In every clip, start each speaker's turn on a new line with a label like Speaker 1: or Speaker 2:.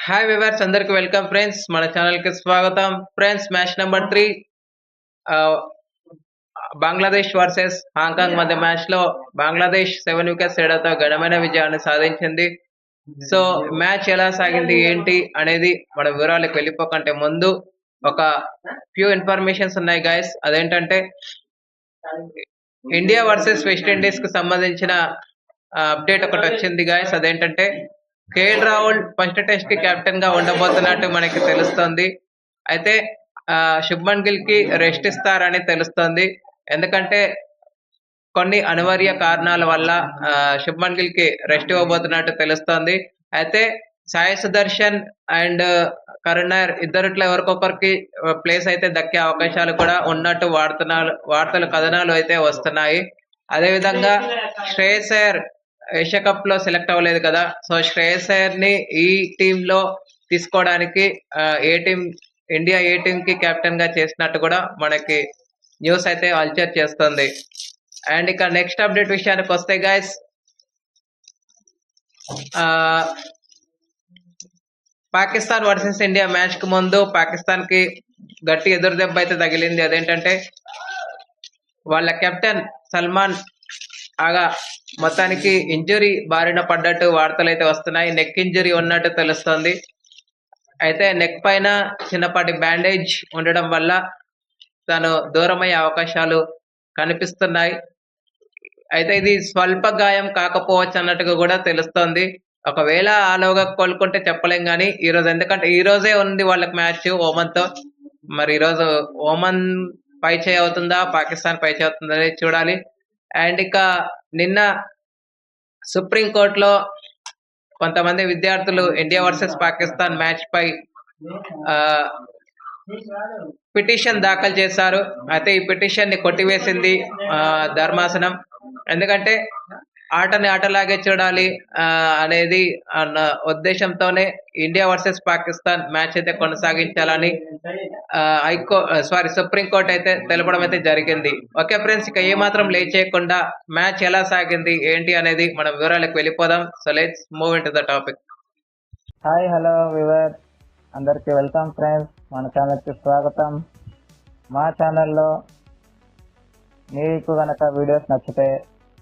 Speaker 1: Hi viewers అందరికి welcome friends మన ఛానల్కి స్వాగతం friends match number three Bangladesh versus Hong Kong మధ్య మ్యాచ్లో బంగ్లాదేశ్ సెవెన్ వికెట్స్ తేడాతో ఘనమైన విజయాన్ని సాధించింది. సో మ్యాచ్ ఎలా సాగింది ఏంటి అనేది మన వివరాలకు వెళ్ళిపోకంటే ముందు ఒక ఫ్యూ ఇన్ఫర్మేషన్స్ ఉన్నాయి గైస్ అదేంటంటే ఇండియా వర్సెస్ వెస్ట్ ఇండీస్కు సంబంధించిన అప్డేట్ ఒకటి వచ్చింది గాయస్ అదేంటంటే కేఎల్ రాహుల్ ఫస్ట్ టెస్ట్కి కెప్టెన్గా ఉండబోతున్నట్టు మనకి తెలుస్తుంది. అయితే శుభ్మన్ గిల్కి రెస్ట్ ఇస్తారని తెలుస్తుంది. ఎందుకంటే కొన్ని అనివార్య కారణాల వల్ల శుభ్మన్ గిల్కి రెస్ట్ ఇవ్వబోతున్నట్టు తెలుస్తోంది. అయితే సాయి సుదర్శన్ అండ్ కరుణర్ ఇద్దరిట్లో ఎవరికొకరికి ప్లేస్ అయితే దక్కే అవకాశాలు కూడా ఉన్నట్టు వార్తనాలు వార్తలు కథనాలు అయితే వస్తున్నాయి. అదేవిధంగా శ్రేయస్ అయ్యర్ ఏషియా కప్లో సెలెక్ట్ అవ్వలేదు కదా. సో శ్రేయస్ అయ్యర్ని ఈ టీమ్లో తీసుకోవడానికి A team India A team కి కెప్టెన్గా చేసినట్టు కూడా మనకి న్యూస్ అయితే అల్చర్ చేస్తుంది. అండ్ ఇక నెక్స్ట్ అప్డేట్ విషయానికి వస్తే గాయస్ పాకిస్తాన్ వర్సెస్ ఇండియా మ్యాచ్కు ముందు పాకిస్తాన్కి గట్టి ఎదురు దెబ్బ అయితే తగిలింది. అదేంటంటే వాళ్ళ కెప్టెన్ సల్మాన్ ఆగా మొత్తానికి ఇంజురీ బారిన పడ్డట్టు వార్తలు అయితే వస్తున్నాయి. నెక్ ఇంజురీ ఉన్నట్టు తెలుస్తుంది. అయితే నెక్ పైన చిన్నపాటి బ్యాండేజ్ ఉండడం వల్ల తను దూరమయ్యే అవకాశాలు కనిపిస్తున్నాయి. అయితే ఇది స్వల్ప గాయం కాకపోవచ్చు అన్నట్టుగా కూడా తెలుస్తోంది. ఒకవేళ ఆలోగా కోలుకుంటే చెప్పలేం కానీ ఈ రోజు ఎందుకంటే ఈ రోజే ఉంది వాళ్ళకి మ్యాచ్ ఓమన్తో మరి ఈ రోజు ఓమన్ పై అవుతుందా పాకిస్తాన్ పై అవుతుందా చూడాలి. అండ్ ఇక నిన్న సుప్రీంకోర్టులో కొంతమంది విద్యార్థులు ఇండియా వర్సెస్ పాకిస్తాన్ మ్యాచ్ పై ఆ, పిటిషన్ దాఖలు చేశారు. అయితే ఈ పిటిషన్ని కొట్టివేసింది ఆ, ధర్మాసనం. ఎందుకంటే ఆటని ఆటలాగే చూడాలి అనేది అన్న ఉద్దేశంతోనే ఇండియా వర్సెస్ పాకిస్తాన్ మ్యాచ్ అయితే కొనసాగించాలని హైకో సారీ సుప్రీం కోర్ట్ అయితే తెలపడం అయితే జరిగింది. ఓకే ఫ్రెండ్స్ ఇక ఏ మాత్రం లేట్ చేయకుండా మ్యాచ్ ఎలా సాగింది ఏంటి అనేది మనం వివరాలకు వెళ్ళిపోదాం. So let's move in to the topic.
Speaker 2: Hi hello viewer అందరికీ వెల్కమ్ ఫ్రెండ్స్. మన ఛానల్కి స్వాగతం. మా ఛానల్లో మీకు కనుక వీడియోస్ నచ్చితే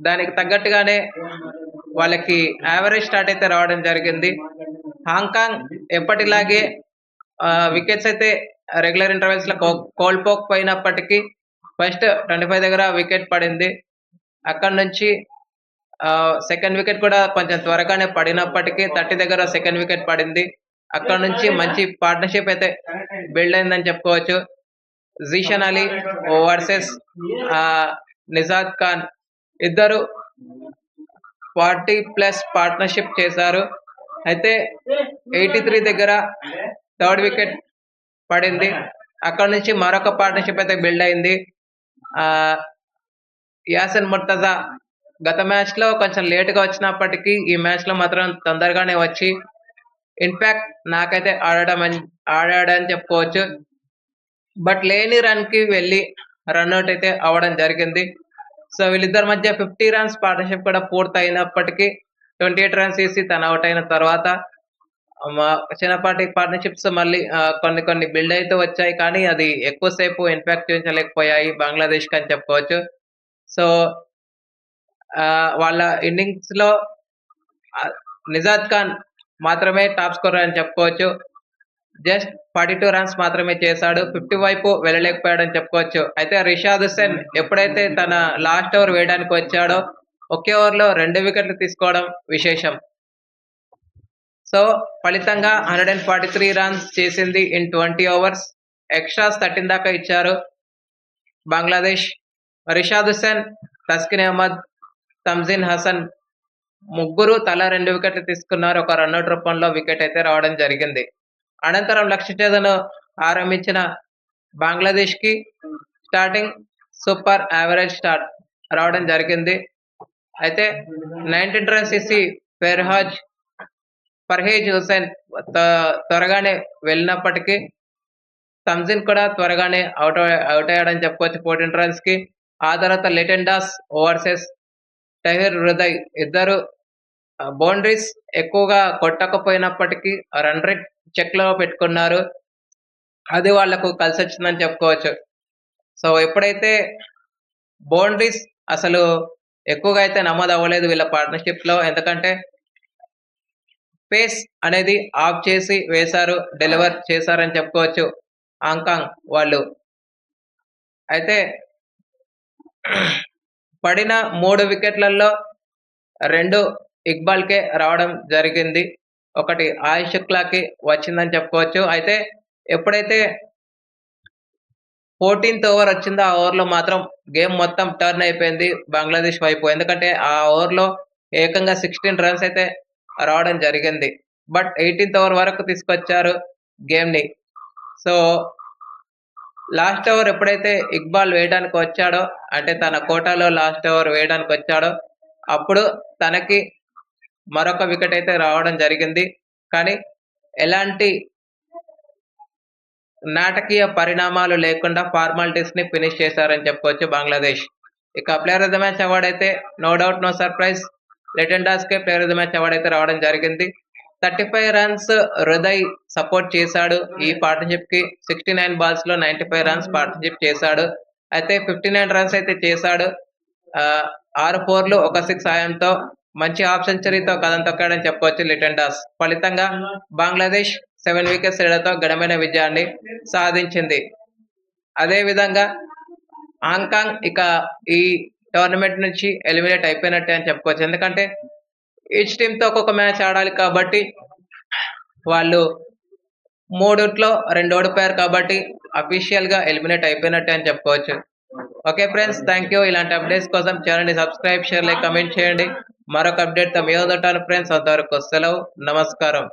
Speaker 1: దానికి తగ్గట్టుగానే వాళ్ళకి యావరేజ్ స్టార్ట్ అయితే రావడం జరిగింది. హాంకాంగ్ ఎప్పటిలాగే వికెట్స్ అయితే రెగ్యులర్ ఇంటర్వెల్స్లో కో- కోల్పోకపోయినప్పటికీ ఫస్ట్ ట్వంటీ ఫైవ్ దగ్గర వికెట్ పడింది. అక్కడ నుంచి సెకండ్ వికెట్ కూడా కొంచెం త్వరగానే పడినప్పటికీ థర్టీ దగ్గర సెకండ్ వికెట్ పడింది. అక్కడ నుంచి మంచి పార్ట్నర్షిప్ అయితే బిల్డ్ అయిందని చెప్పుకోవచ్చు. జీషన్ అలీ వర్సెస్ నిజాద్ ఖాన్. ఇద్దరు ఫార్టీ ప్లస్ పార్ట్నర్షిప్ చేశారు. అయితే ఎయిటీ త్రీ దగ్గర థర్డ్ వికెట్ పడింది. అక్కడ నుంచి మరొక పార్ట్నర్షిప్ అయితే బిల్డ్ అయింది. ఆ యాసన్ ముర్తజా గత మ్యాచ్లో కొంచెం లేట్గా వచ్చినప్పటికీ ఈ మ్యాచ్లో మాత్రం తొందరగానే వచ్చి ఇన్ఫాక్ట్ నాకైతే ఆడడం అని ఆడాడని చెప్పుకోవచ్చు. బట్ లేని రన్కి వెళ్ళి రన్అట్ అయితే అవ్వడం జరిగింది. సో వీళ్ళిద్దరి మధ్య ఫిఫ్టీ రన్స్ పార్ట్నర్షిప్ కూడా పూర్తి అయినప్పటికీ ట్వంటీ ఎయిట్ రన్స్ వేసి తన అవుట్ అయిన తర్వాత చిన్నపాటి పార్ట్నర్షిప్స్ మళ్ళీ కొన్ని కొన్ని బిల్డ్ అయితే వచ్చాయి. కానీ అది ఎక్కువసేపు ఇన్ఫాక్ట్ చూపించలేకపోయాయి బంగ్లాదేశ్ అని చెప్పుకోవచ్చు. సో వాళ్ళ ఇన్నింగ్స్లో నిజాద్ ఖాన్ మాత్రమే టాప్ స్కోరర్ అని చెప్పుకోవచ్చు. జస్ట్ ఫార్టీ టూ రన్స్ మాత్రమే చేశాడు. ఫిఫ్టీ వైపు వెళ్ళలేకపోయాడని చెప్పుకోవచ్చు. అయితే రిషాద్ సెన్ ఎప్పుడైతే తన లాస్ట్ ఓవర్ వేయడానికి వచ్చాడో ఒకే ఓవర్లో రెండు వికెట్లు తీసుకోవడం విశేషం. సో ఫలితంగా hundred and forty three runs చేసింది in twenty overs. Extras thirteen దాకా ఇచ్చారు. బంగ్లాదేశ్ రిషాద్ హుస్సేన్ తస్కిన్ అహ్మద్ తమ్జిన్ హసన్ ముగ్గురు తలా రెండు వికెట్లు తీసుకున్నారు. ఒక రన్అట్ రూపంలో వికెట్ అయితే రావడం జరిగింది. అనంతరం లక్ష్య ఆరంభించిన బంగ్లాదేశ్కి స్టార్టింగ్ సూపర్ యావరేజ్ స్టార్ట్ రావడం జరిగింది. అయితే నైన్టీన్ రన్స్ ఇసి ఫెర్హాజ్ పర్హేజ్ హుసేన్ త్వరగానే వెళ్ళినప్పటికీ తమ్జిన్ కూడా త్వరగానే అవుట్ అవుట్ అయ్యాడని చెప్పుకోవచ్చు ఫోర్టీన్ రన్స్కి ఆ తర్వాత లెటెండాస్ ఓవర్సెస్ టైహర్ హృదయ్ ఇద్దరు బౌండరీస్ ఎక్కువగా కొట్టకపోయినప్పటికీ రన్ రేట్ చెక్లో పెట్టుకున్నారు. అది వాళ్ళకు కలిసి వచ్చిందని చెప్పుకోవచ్చు. సో ఎప్పుడైతే బౌండరీస్ అసలు ఎక్కువగా అయితే నమోదు అవ్వలేదు వీళ్ళ పార్ట్నర్షిప్లో ఎందుకంటే పేస్ అనేది ఆఫ్ చేసి వేశారు డెలివర్ చేశారని చెప్పుకోవచ్చు హాంకాంగ్ వాళ్ళు. అయితే పడిన మూడు వికెట్లలో రెండు ఇక్బాల్కే రావడం జరిగింది. ఒకటి ఆయుష్ శుక్లాకి వచ్చిందని చెప్పుకోవచ్చు. అయితే ఎప్పుడైతే ఫోర్టీన్త్ ఓవర్ వచ్చిందో ఆ ఓవర్లో మాత్రం గేమ్ మొత్తం టర్న్ అయిపోయింది బంగ్లాదేశ్ వైపు. ఎందుకంటే ఆ ఓవర్లో ఏకంగా సిక్స్టీన్ రన్స్ అయితే రావడం జరిగింది. బట్ ఎయిటీన్త్ ఓవర్ వరకు తీసుకొచ్చారు గేమ్ని. సో లాస్ట్ ఓవర్ ఎప్పుడైతే ఇక్బాల్ వేయడానికి వచ్చాడో అంటే తన కోటాలో లాస్ట్ ఓవర్ వేయడానికి వచ్చాడో అప్పుడు తనకి మరొక వికెట్ అయితే రావడం జరిగింది. కానీ ఎలాంటి నాటకీయ పరిణామాలు లేకుండా ఫార్మాలిటీస్ని ఫినిష్ చేశారని చెప్పుకోవచ్చు బంగ్లాదేశ్. ఇక player of the match award అయితే no doubt no surprise Litton Das K player of the match award అయితే రావడం జరిగింది. Thirty five runs Hriday support చేశాడు. ఈ పార్ట్నర్షిప్కి సిక్స్టీ నైన్ బాల్స్లో నైన్టీ ఫైవ్ రన్స్ పార్ట్నర్షిప్ చేశాడు. అయితే ఫిఫ్టీ నైన్ రన్స్ అయితే చేశాడు. ఆరు ఫోర్లు ఒక సిక్స్ సాయంతో మంచి హాఫ్ సెంచరీతో కథం తొక్కాడని చెప్పుకోవచ్చు లిటన్ ఫలితంగా బంగ్లాదేశ్ సెవెన్ వికెట్స్ తేడాతో ఘనమైన విజయాన్ని సాధించింది. అదే విధంగా హాంకాంగ్ ఇక ఈ టోర్నమెంట్ నుంచి ఎలిమినేట్ అయిపోయినట్టే అని చెప్పుకోవచ్చు. ఎందుకంటే ఈచ్ టీమ్తో ఒక్కొక్క మ్యాచ్ ఆడాలి కాబట్టి వాళ్ళు మూడుట్లో రెండు ఓడిపోయారు కాబట్టి అఫీషియల్గా ఎలిమినేట్ అయిపోయినట్టే అని చెప్పుకోవచ్చు. Okay friends thank you. ఇలాంటి అప్డేట్స్ కోసం ఛానల్ని సబ్స్క్రైబ్ షేర్ లైక్ కమెంట్ చేయండి. మరొక అప్డేట్తో మీ ఉంటాను ఫ్రెండ్స్ అంతవరకు సెలవు. నమస్కారం.